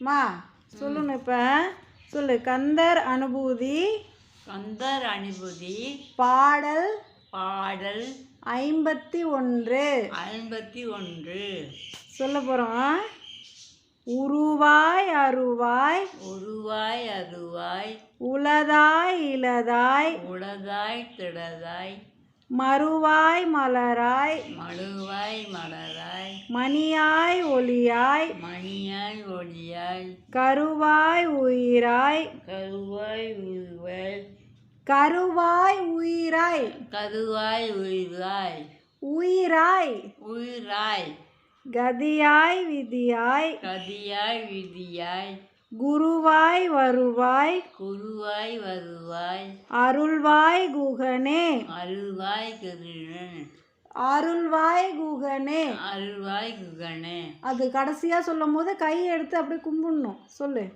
மா சொல்லணும் இப்போ சொல்லு. கந்தர் அனுபூதி கந்தர் அனுபூதி பாடல் பாடல் ஐம்பத்தி ஒன்று. ஐம்பத்தி ஒன்று. சொல்ல போகிறோம் உருவாய் அருவாய் உருவாய் அருவாய் உளதாய் இளதாய் உளதாய் திடதாய் மறுவாய் மலராய் மழுவாய் மலராய் மணியாய் ஒளியாய் மணியாய் ஒளியாய் கருவாய் உயிராய் கருவாய் உருவாய் கருவாய் உயிராய் கருவாய் உயிராய் உயிராய் உயிராய் கதியாய் விதியாய் கதியாய் விதியாய் குருவாய் வருவாய் குருவாய் வருவாய் அருள்வாய் குகனே அருள்வாய் கிருணன் அருள்வாய் குகனே அருள்வாய் குகனே அது கடைசியாக சொல்லும் போது கை எடுத்து அப்படியே கும்பிடணும். சொல்லு.